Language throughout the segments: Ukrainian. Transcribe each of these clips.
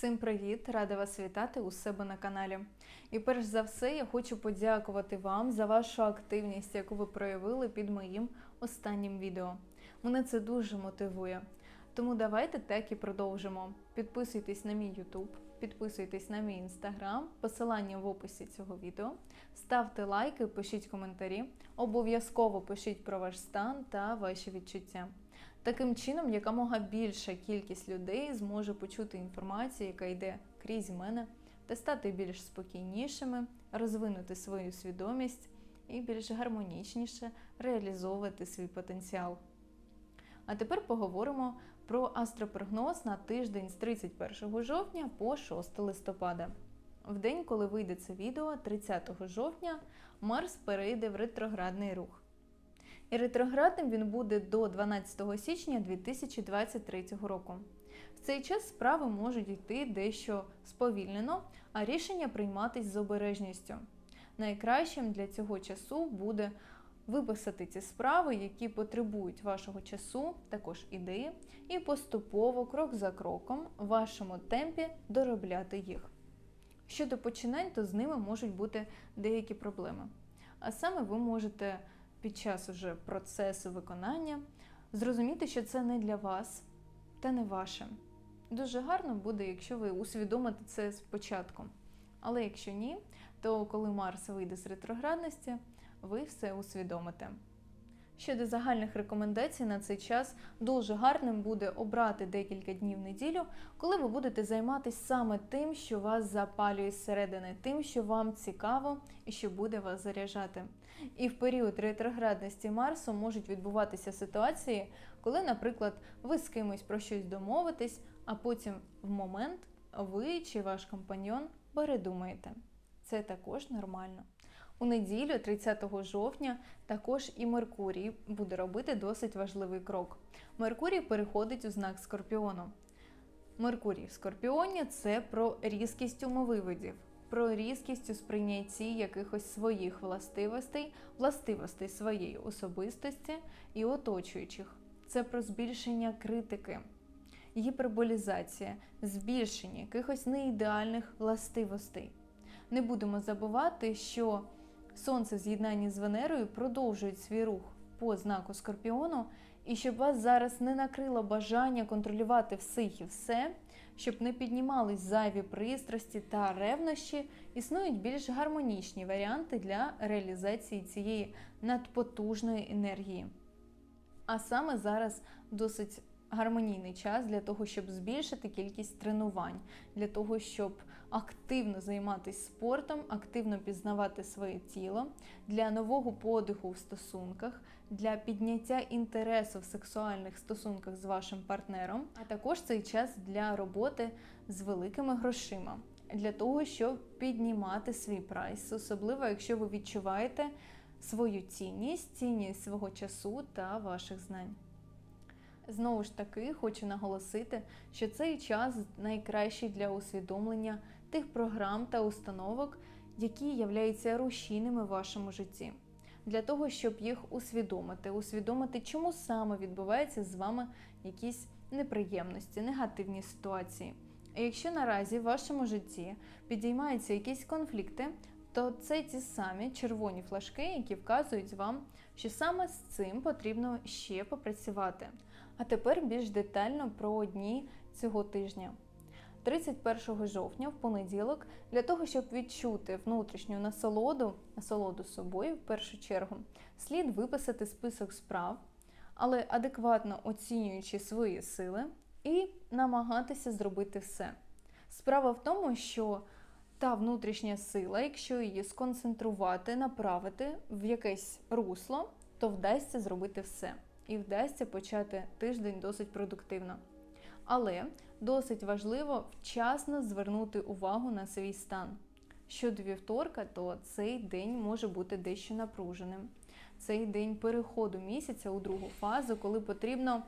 Всім привіт! Рада вас вітати у себе на каналі. І перш за все, я хочу подякувати вам за вашу активність, яку ви проявили під моїм останнім відео. Мене це дуже мотивує. Тому давайте так і продовжимо. Підписуйтесь на мій YouTube, підписуйтесь на мій Instagram, посилання в описі цього відео. Ставте лайки, пишіть коментарі. Обов'язково пишіть про ваш стан та ваші відчуття. Таким чином, якомога більша кількість людей зможе почути інформацію, яка йде крізь мене, та стати більш спокійнішими, розвинути свою свідомість і більш гармонічніше реалізовувати свій потенціал. А тепер поговоримо про астропрогноз на тиждень з 31 жовтня по 6 листопада. В день, коли вийде це відео, 30 жовтня, Марс перейде в ретроградний рух. І ретроградним він буде до 12 січня 2023 року. В цей час справи можуть йти дещо сповільнено, а рішення прийматись з обережністю. Найкращим для цього часу буде виписати ці справи, які потребують вашого часу, також ідеї, і поступово, крок за кроком, в вашому темпі доробляти їх. Щодо починань, то з ними можуть бути деякі проблеми. А саме ви можете під час уже процесу виконання зрозуміти, що це не для вас та не ваше. Дуже гарно буде, якщо ви усвідомите це спочатку. Але якщо ні, то коли Марс вийде з ретроградності, ви все усвідомите. Щодо загальних рекомендацій на цей час дуже гарним буде обрати декілька днів неділю, коли ви будете займатися саме тим, що вас запалює зсередини, тим, що вам цікаво і що буде вас заряджати. І в період ретроградності Марсу можуть відбуватися ситуації, коли, наприклад, ви з кимось про щось домовитесь, а потім в момент ви чи ваш компаньон передумаєте. Це також нормально. У неділю, 30 жовтня, також і Меркурій буде робити досить важливий крок. Меркурій переходить у знак Скорпіону. Меркурій в Скорпіоні це про різкість умовивидів, про різкість у сприйнятті якихось своїх властивостей, властивостей своєї особистості і оточуючих. Це про збільшення критики, гіперболізація, збільшення якихось неідеальних властивостей. Не будемо забувати, що Сонце в з'єднанні з Венерою продовжують свій рух по знаку Скорпіону, і щоб вас зараз не накрило бажання контролювати всіх і все, щоб не піднімались зайві пристрасті та ревнощі, існують більш гармонічні варіанти для реалізації цієї надпотужної енергії. А саме зараз досить гармонійний час для того, щоб збільшити кількість тренувань, для того, щоб активно займатися спортом, активно пізнавати своє тіло, для нового подиху в стосунках, для підняття інтересу в сексуальних стосунках з вашим партнером, а також цей час для роботи з великими грошима. Для того, щоб піднімати свій прайс, особливо якщо ви відчуваєте свою цінність, цінність свого часу та ваших знань. Знову ж таки, хочу наголосити, що цей час найкращий для усвідомлення тих програм та установок, які являються рушійними в вашому житті. Для того, щоб їх усвідомити, усвідомити, чому саме відбуваються з вами якісь неприємності, негативні ситуації. А якщо наразі в вашому житті підіймаються якісь конфлікти, то це ті самі червоні флажки, які вказують вам, що саме з цим потрібно ще попрацювати. А тепер більш детально про дні цього тижня. 31 жовтня, в понеділок, для того, щоб відчути внутрішню насолоду, насолоду собою в першу чергу, слід виписати список справ, але адекватно оцінюючи свої сили і намагатися зробити все. Справа в тому, що та внутрішня сила, якщо її сконцентрувати, направити в якесь русло, то вдасться зробити все. І вдасться почати тиждень досить продуктивно. Але досить важливо вчасно звернути увагу на свій стан. Щодо вівторка, то цей день може бути дещо напруженим. Цей день переходу місяця у другу фазу, коли потрібно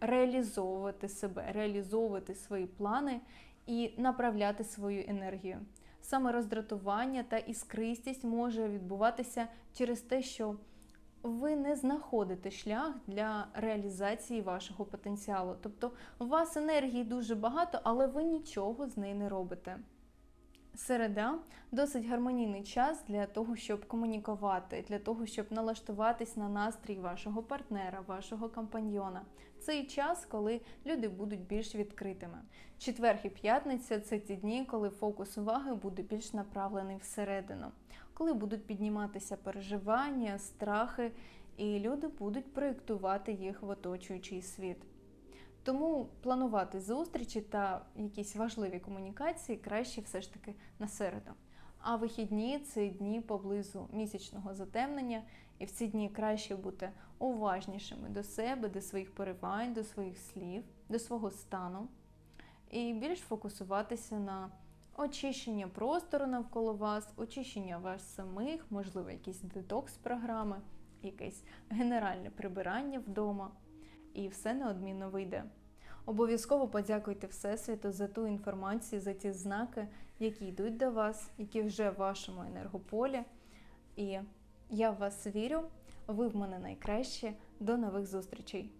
реалізовувати себе, реалізовувати свої плани і направляти свою енергію. Саме роздратування та іскристість може відбуватися через те, що ви не знаходите шлях для реалізації вашого потенціалу. Тобто у вас енергії дуже багато, але ви нічого з нею не робите. Середа досить гармонійний час для того, щоб комунікувати, для того, щоб налаштуватись на настрій вашого партнера, вашого компаньйона. Це і час, коли люди будуть більш відкритими. Четвер і п'ятниця це ті дні, коли фокус уваги буде більш направлений всередину, коли будуть підніматися переживання, страхи, і люди будуть проєктувати їх в оточуючий світ. Тому планувати зустрічі та якісь важливі комунікації краще все ж таки на середу. А вихідні це дні поблизу місячного затемнення, і в ці дні краще бути уважнішими до себе, до своїх перевань, до своїх слів, до свого стану, і більш фокусуватися на очищення простору навколо вас, очищення вас самих, можливо, якісь детокс-програми, якесь генеральне прибирання вдома, і все неодмінно вийде. Обов'язково подякуйте Всесвіту за ту інформацію, за ті знаки, які йдуть до вас, які вже в вашому енергополі. І я в вас вірю, ви в мене найкраще. До нових зустрічей!